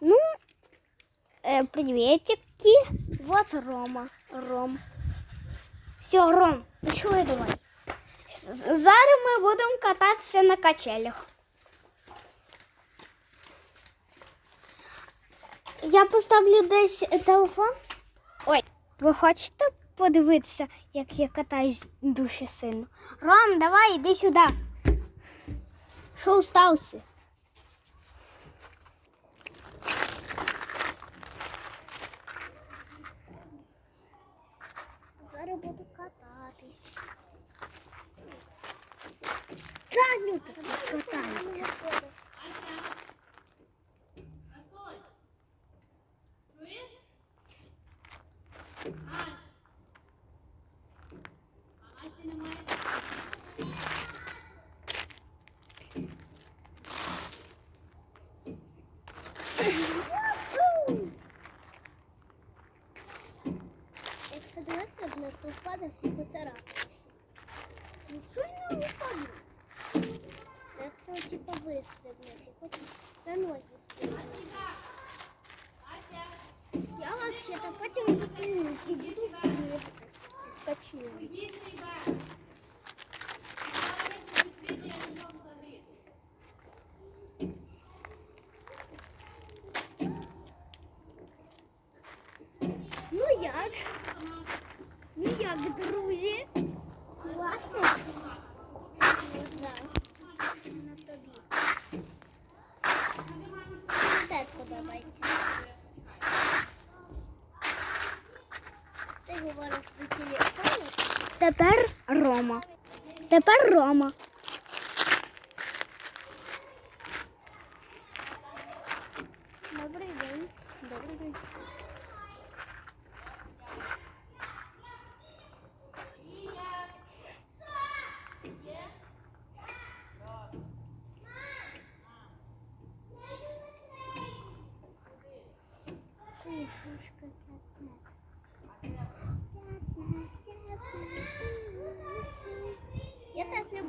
Ну, э, приветики. Вот Рома. Ром. Все, Ром, пішли давай. З- Зараз ми будемо кататися на качелях. Я поставлю десь телефон. Ой, ви хочете подивитися, як я катаюсь дуже сильно? Ром, давай, іди сюди. Що стався? Буду кататись. Танюка катається. Як подивитися, нас тут впаде всі поцарапаєш. Нічого не виходить. Так все типа вистрибнеться, хоч на ноги стрибнеться. Я вообще-то потім буду бігати. Качаю. Ну як? Як, друзі? Класно? На тобі. Мені теж. Ти говориш про телефон? Тепер Рома. Тепер Рома. Добрий день. Добрий день.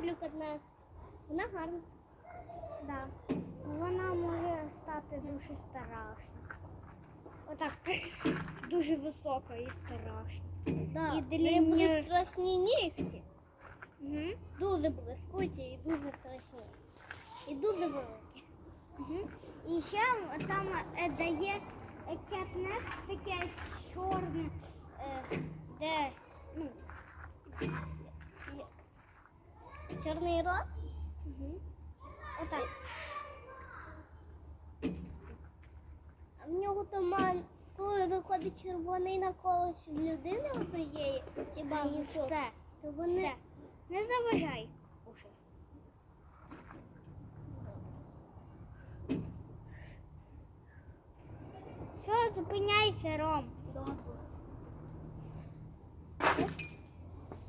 Люблю катна. Вона гарна. Да. Вона може стати дуже страшна. Отак дуже висока і страшна. Да. І длинні- будуть страшні нігті. Угу. Дуже блискучі і дуже страшні. І дуже великі. Угу. І ще там е, дає кетнеп таке чорне, е, де ну, Чорний рот. угу. отак. А в нього туман, коли виходить червоний на колесі людини однієї чи І все. то вони Все. Не заважай уже. Все, зупиняйся, Ром. добре.